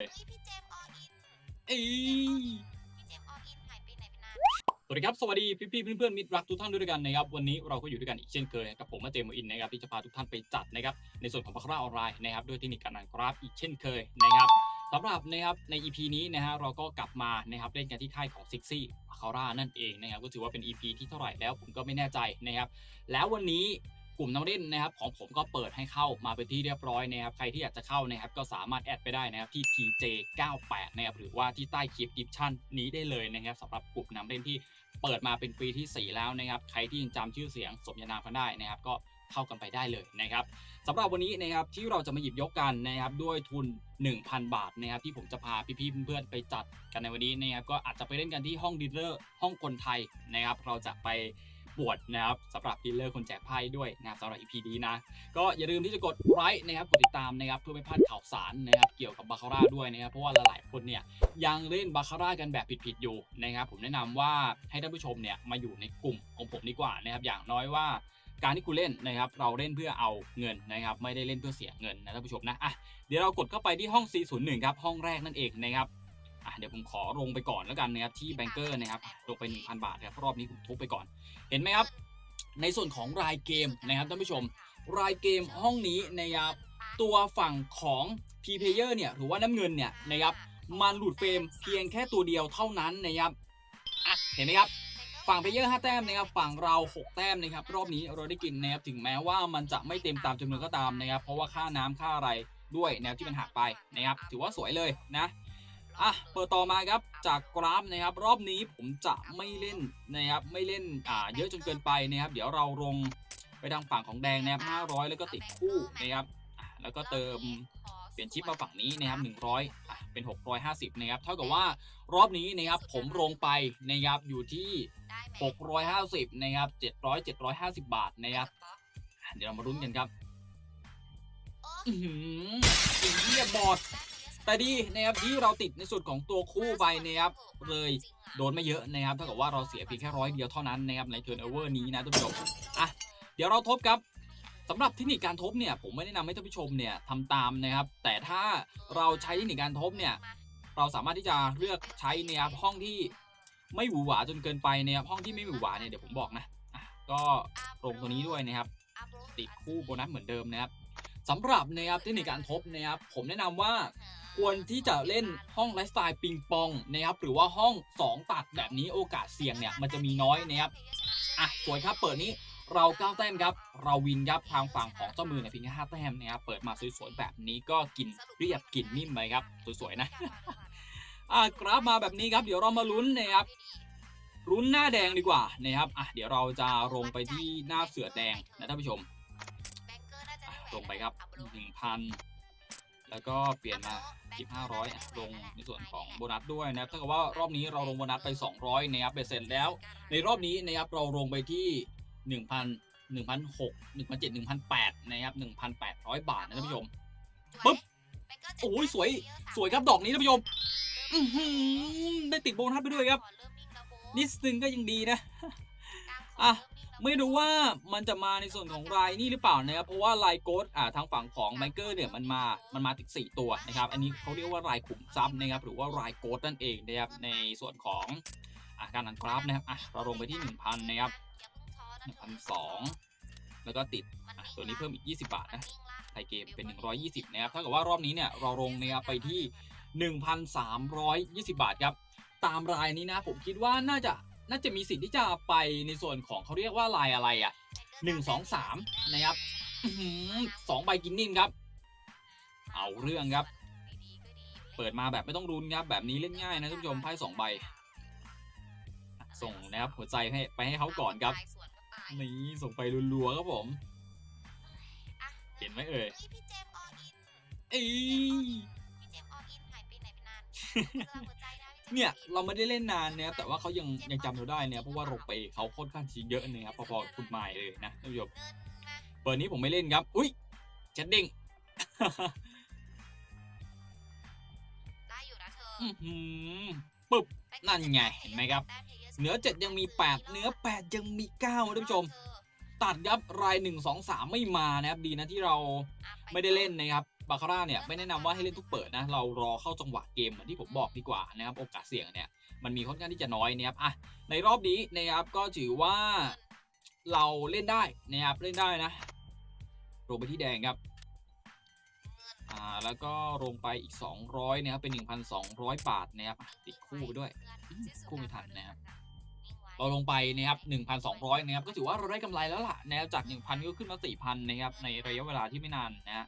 นี่พี่เจมส์อออินเอ้ยพี่เจมส์อออินหายไปไหนไปนานสวัสดีครับ สวัสดีพี่ๆเพื่อนๆมิตรรักทุกท่านด้วยกันนะครับ วันนี้เราก็อยู่ด้วยกันอีกเช่นเคยกับผมมาเจมส์อินนะครับที่จะพาทุกท่านไปจัดนะครับในส่วนของบาคาร่าออนไลน์นะครับด้วยเทคนิคการอ่านกราฟอีกเช่นเคยนะครับสำหรับนะครับใน EP นี้นะฮะเราก็กลับมานะครับเล่นกันที่ค่ายของซิกซี่บาคาร่านั่นเองนะครับก็ถือว่าเป็น EP ที่เท่าไหร่แล้วผมก็ไม่แน่ใจนะครับแล้ววันนี้ กลุ่มนักเล่นนะครับของผมก็เปิดให้เข้ามาเป็นที่เรียบร้อยนะครับใครที่อยากจะเข้านะครับก็สามารถแอดไปได้นะครับที่ TJ98 นะครับหรือว่าที่ใต้คลิปดิสชั่นนี้ได้เลยนะครับสำหรับกลุ่มนักเล่นที่เปิดมาเป็นปีที่ 4 แล้วนะครับใครที่ยังจำชื่อเสียงสมญานามกันได้นะครับก็เข้ากันไปได้เลยนะครับสำหรับวันนี้นะครับที่เราจะมาหยิบยกกันนะครับด้วยทุน 1,000 บาทนะครับที่ผมจะพาพี่ๆเพื่อนๆไปจัดกันในวันนี้นะครับก็อาจจะไปเล่นกันที่ห้องดีลเลอร์ห้องคนไทยนะครับเราจะไป วชนะครับสำหรับดีลเลอร์คนแจกไพ่ด้วยนะครับสำหรับ EP นี้นะ ก็อย่าลืมที่จะกดไลค์นะครับกดติดตามนะครับเพื่อไม่พลาดข่าวสารนะครับเกี่ยวกับบาคาร่าด้วยนะครับเพราะว่าหลายๆคนเนี่ยยังเล่นบาคาร่ากันแบบผิดๆอยู่นะครับผมแนะนำว่าให้ท่านผู้ชมเนี่ยมาอยู่ในกลุ่มของผมดีกว่านะครับอย่างน้อยว่าการที่คุณเล่นนะครับเราเล่นเพื่อเอาเงินนะครับไม่ได้เล่นเพื่อเสียเงินนะท่านผู้ชมนะอะเดี๋ยวเรากดเข้าไปที่ห้อง C01 ครับห้องแรกนั่นเองนะครับ อะเดี๋ยวผมขอลงไปก่อนแล้วกันนะครับที่แบงเกอร์นะครับลงไป 1,000 บาทครับรอบนี้ผมทุบไปก่อน เห็นไหมครับ ในส่วนของรายเกมนะครับท่านผู้ชม รายเกมห้องนี้นะครับตัวฝั่งของ P player เนี่ยหรือว่าน้ำเงินเนี่ยนะครับมันหลุดเฟรมเพียงแค่ตัวเดียวเท่านั้นนะครับอะเห็นไหมครับฝั่งเพเยอร์5แต้มนะครับฝั่งเรา 6 แต้มนะครับรอบนี้เราได้กินนะครับถึงแม้ว่ามันจะไม่เต็มตามจำนวนก็ตามนะครับ เพราะว่าค่าน้ำค่าอะไรด้วยแนวที่มันหักไปนะครับถือว่าสวยเลยนะ อะเปิดต่อมาครับจากกราฟนะครับ รอบนี้ผมจะไม่เล่นนะครับไม่เล่นอ่าเยอะจนเกินไปนะครับ เดี๋ยวเราลงไปทางฝั่งของแดงนะครับ500 แล้วก็ติดคู่นะครับแล้วก็เติมเปลี่ยนชิปมาฝั่งนี้นะครับ100อะเป็น 650นะครับเท่ากับว่ารอบนี้นะครับผมลงไปนะครับอยู่ที่ 650นะครับ700 750 บาทนะครับเดี๋ยวเรามารุ้นกันครับอือหือไอ้เหี้ยบอด แต่ดีนะครับที่เราติดในส่วนของตัวคู่ไปนะครับเลยโดนไม่เยอะนะครับเท่ากับว่าเราเสียเพียงแค่ร้อยเดียวเท่านั้นนะครับในเทิร์นโอเวอร์นี้นะท่านผู้ชมอะเดี๋ยวเราทบครับสำหรับเทคนิคการทบเนี่ยผมไม่แนะนำให้ท่านผู้ชมเนี่ยทำตามนะครับ แต่ถ้าเราใช้เทคนิคการทบเนี่ยเราสามารถที่จะเลือกใช้ในครับห้องที่ไม่หวือหวาจนเกินไปนะครับห้องที่ไม่หวือหวาเนี่ยเดี๋ยวผมบอกนะอะก็ลงตัวนี้ด้วยนะครับ ติดคู่โบนัสเหมือนเดิมนะครับ สำหรับนะครับเทคนิคการทบนะครับผมแนะนำว่าควรที่จะเล่นห้องไลฟ์สไตล์ปิงปองนะครับหรือว่าห้อง 2 ตัดแบบนี้โอกาสเสี่ยงเนี่ยมันจะมีน้อยนะครับอะสวยครับเปิดนี้เรา9แต้มครับ เราวินครับทางฝั่งของเจ้ามือเนี่ยพียงแค่5แต้มนะครับเปิดมาสวยๆแบบนี้ก็กินเรียบกินนิ่มไปครับสวยๆนะอะกราฟมาแบบนี้ครับเดี๋ยวเรามาลุ้นนะครับลุ้นหน้าแดงดีกว่านะครับอะเดี๋ยวเราจะลงไปที่หน้าเสือแดงนะท่านผู้ชม ลงไปครับ 1,000 แล้วก็เปลี่ยนมา1500อะลงในส่วนของโบนัสด้วยนะครับถ้าเกิดว่ารอบนี้เราลงโบนัสไป 200นะครับเบ็ดเสร็จแล้ว ในรอบนี้นะครับเราลงไปที่ 1,000 1,600 1,700 1,800นะครับ1,800 บาทนะท่านผู้ชมปึ๊บโอ้ยสวยสวยครับดอกนี้ท่านผู้ชมได้ติดโบนัสไปด้วยครับนิดนึงก็ยังดีนะอะ ไม่รู้ว่ามันจะมาในส่วนของรายนี่หรือเปล่านะครับ เพราะว่าลายโกดอ่าทางฝั่งของไมเกอร์เนี่ยมันมา มันมาติด 4 ตัวนะครับ อันนี้เขาเรียกว่ารายขุมทรัพย์นะครับ หรือว่ารายโกดนั่นเองนะครับ ในส่วนของอาการนันกราฟนะครับ อะ เราลงไปที่ 1,000 นะครับ1,200แล้วก็ติด อะ ตัวนี้เพิ่มอีก 20 บาทนะไทยเกมเป็น 120 นะครับเท่ากับว่ารอบนี้เนี่ยเราลงนะครับไปที่ 1,320 บาทครับ ตามรายนี้นะผมคิดว่าน่าจะ น่าจะมีสิทธิ์ที่จะไปในส่วนของเขาเรียกว่าลายอะไรอะหนึ่งสองสามนะครับอื้อหือสองใบกินนิ่มครับ เอาเรื่องครับ เปิดมาแบบไม่ต้องรุนครับ แบบนี้เล่นง่ายนะท่านผู้ชมไพ่สองใบ ส่งนะครับหัวใจให้ไปให้เขาก่อนครับ นี่ส่งไปรัวๆครับผม เห็นไหมเอ่ยนี่พี่เจมส์อออินเอ้ยพี่เจมส์อออินหายไปไหนไปนานเจอหัวใจนะพี่จมส์ เนี่ยเราไม่ได้เล่นนานนะครับแต่ว่าเขายังยังจำเราได้เนี่ยเพราะว่าลงไปเขาค่อนข้างที่เยอะนะครับพอๆกับคุณไมล์เลยนะท่านผู้ชมเดินมาเปิดนี้ผมไม่เล่นครับ อุ้ยเจ็ดเด้งได้อยู่นะเธออื้อหือปึ๊บนั่นไงเห็นไหมครับเหนือเจ็ดยังมีแปดเหนือแปดยังมีเก้าท่านผู้ชม ตัดครับรายหนึ่งสองสามไม่มานะครับดีนะที่เราไม่ได้เล่นนะครับ บาคาร่าเนี่ยไม่แนะนำว่าให้เล่นทุกเปิดนะ เรารอเข้าจังหวะเกมเหมือนที่ผมบอกดีกว่านะครับ โอกาสเสี่ยงเนี่ยมันมีค่อนข้างที่จะน้อยนะครับอะในรอบนี้นะครับก็ถือว่าเราเล่นได้นะครับเล่นได้นะลงไปที่แดงครับอ่าแล้วก็ลงไปอีก 200นะครับเป็น 1,200 บาทนะครับติดคู่ไปด้วยคู่ไม่ทันนะครับเราลงไปนะครับ1,200นะครับก็ถือว่าเราได้กำไรแล้วล่ะนะครับจาก 1,000 ก็ขึ้นมา 4,000นะครับในระยะเวลาที่ไม่นานนะฮะ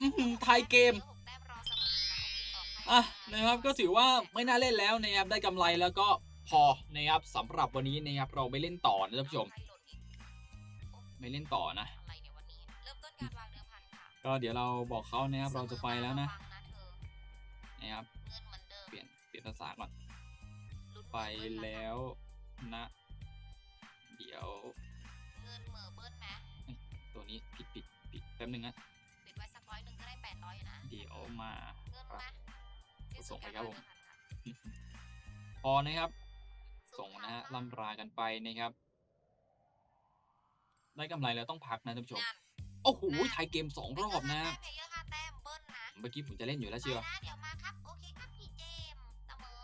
อื้อหือไทยเกมอะนะครับก็ถือว่าไม่น่าเล่นแล้วนะครับได้กำไรแล้วก็พอนะครับสำหรับวันนี้นะครับเราไม่เล่นต่อนะท่านผู้ชม ไม่เล่นต่อนะก็เดี๋ยวเราบอกเขานะครับเราจะไปแล้วนะนะเธอนะครับเปลี่ยนเปลี่ยนภาษาก่อนไปแล้วนะ เดี๋ยวตัวนี้ผิดผิดผิดแป๊บนึงนะ เดี๋ยวมาเงินครับมาที่สุดส่งไปการครับวางผมเดิมพันค่ะพอนะครับ ส่งนะฮะล่ำรากันไปนะครับ ได้กำไรแล้วต้องพักนะท่านผู้ชมนั่นโอ้โหไทยเกมสองรอบนะเพลเยอร์ห้าแต้มเบิ้ลนะเมื่อกี้ผมจะเล่นอยู่แล้วเชียวไปนะเดี๋ยวมาครับโอเคครับพี่เจมส์เสมอ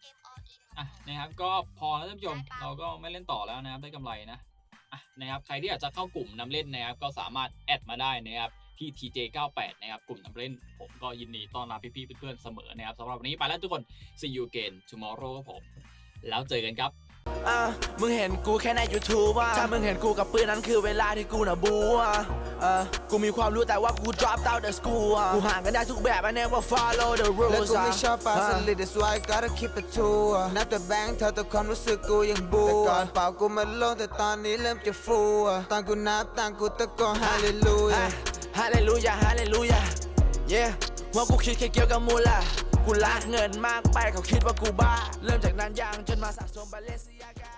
เจมส์ออลอินอะนะครับก็พอแล้วท่านผู้ชมเราก็ไม่เล่นต่อแล้วนะครับได้กำไรนะอะนะครับใครที่อยากจะเข้ากลุ่มนำเล่นนะครับก็สามารถแอดมาได้นะครับ ที่ TJ98 นะครับกลุ่มนำเล่นผมก็ยินดีต้อนรับพี่ๆเพื่อนๆเสมอนะครับสำหรับวันนี้ไปแล้วทุกคน see you again tomorrow ครับผม แล้วเจอกันครับอะมึงเห็นกูแค่ใน YouTube อะถ้ามึงเห็นกูกับปืนนั้นคือเวลาที่กูน่ะบูอะเออกูมีความรู้แต่ว่ากู drop out the school อะกูห่างกันได้ทุกแบบ I never follow the และ rules กูอะไม่ชอบปลาสลิด that's why I gotta keep it true อะนับแต่แบงค์เท่าแต่ความรู้สึกกูยังบูแต่ก่อนเปล่ากูมาลงแต่ตอนนี้เริ่มจะฟูอะตอนกูนับตอนกูตะโกน ฮาเลลูยาฮาเลลูยาเลลูยา yeah ว่ากูคิดแค่เกี่ยวกับมูลากูละเงินมากไปเขาคิดว่ากูบ้า เริ่มจากนั้นยังจนมาสะสมบาเลเซียกา